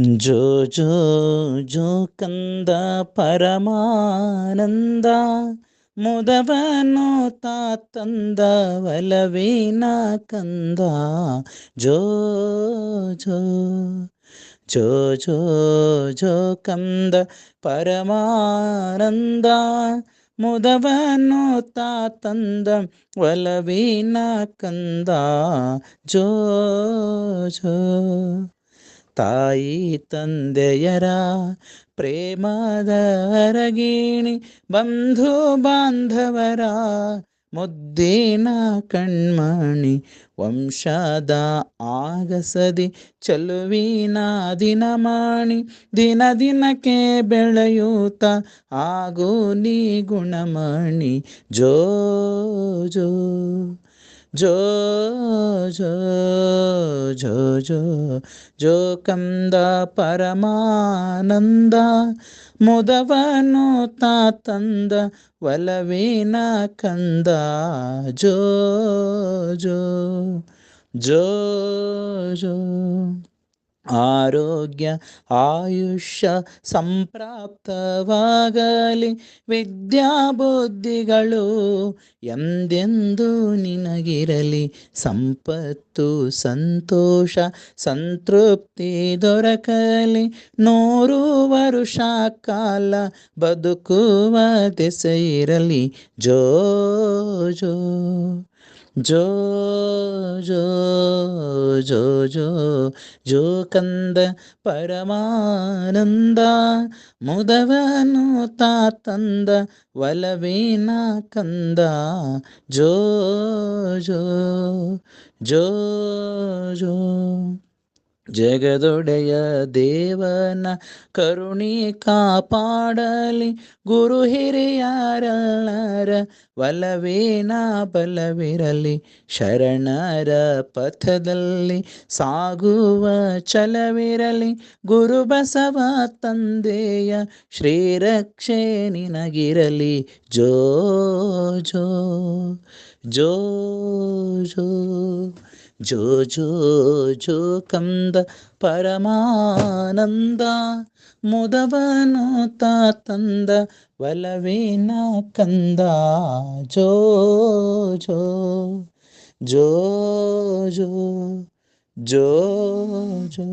జో జో జో కంద పరమానంద ముదవను తాతంద వలవేన కంద జో జో జో జో జో కంద పరమానంద ముదవను తాతంద వలవేన కంద జో జో ತಾಯಿ ತಂದೆಯರ ಪ್ರೇಮದ ಅರಗಿಣಿ ಬಂಧು ಬಾಂಧವರ ಮುದ್ದಿನ ಕಣ್ಮಣಿ ವಂಶದ ಆಗಸದಿ ಚಲುವಿನ ದಿನಮಾಣಿ ದಿನ ದಿನಕ್ಕೆ ಬೆಳೆಯೂತ ಆಗೋ ನೀ ಗುಣಮಣಿ ಜೋ ಜೋ జో జో జో జో జో కంద పరమానంద ముదవను తాతంద వలవేన కంద. జో జో జో జో. ಆರೋಗ್ಯ, ಆಯುಷ್ಯ ಸಂಪ್ರಾಪ್ತವಾಗಲಿ. ವಿದ್ಯಾ ಬುದ್ಧಿಗಳು ಎಂದೆಂದು ನಿನಗಿರಲಿ? ಸಂಪತ್ತು, ಸಂತೋಷ, ಸಂತೃಪ್ತಿ ದೊರಕಲಿ. ನೂರು ವರುಷ ಕಾಲ ಬದುಕುವ ದೆಸೆಯಿರಲಿ ಜೋ ಜೋ. ಜೋ ಜೋ ಜೋ ಜೋ ಜೋ ಕಂದ ಪರಮಾನಂದ ಮುದವನು ತಾ ತಂದ ಒಲವಿನ ಕಂದ ಜೋ ಜೋ ಜೋ ಜೋ ಜಗದೊಡೆಯ ದೇವನ ಕರುಣಿ ಕಾಪಾಡಲಿ. ಗುರು ಹಿರಿಯರಲ್ಲರ ಒಲವೇನ ಬಲವಿರಲಿ. ಶರಣರ ಪಥದಲ್ಲಿ ಸಾಗುವ ಛಲವಿರಲಿ. ಗುರು ಬಸವ ತಂದೆಯ ಶ್ರೀರಕ್ಷೆ ನಿನಗಿರಲಿ. ಜೋ ಜೋ ಜೋ ಜೋ ಜೋ ಜೋ ಜೋ, ಕಂದ ಪರಮಾನಂದ ಮುದವನು ತಾ ತಂದ ಒಲವಿನ ಕಂದ ಜೋ ಜೋ ಜೋ ಜೋ ಜೋ ಜೋ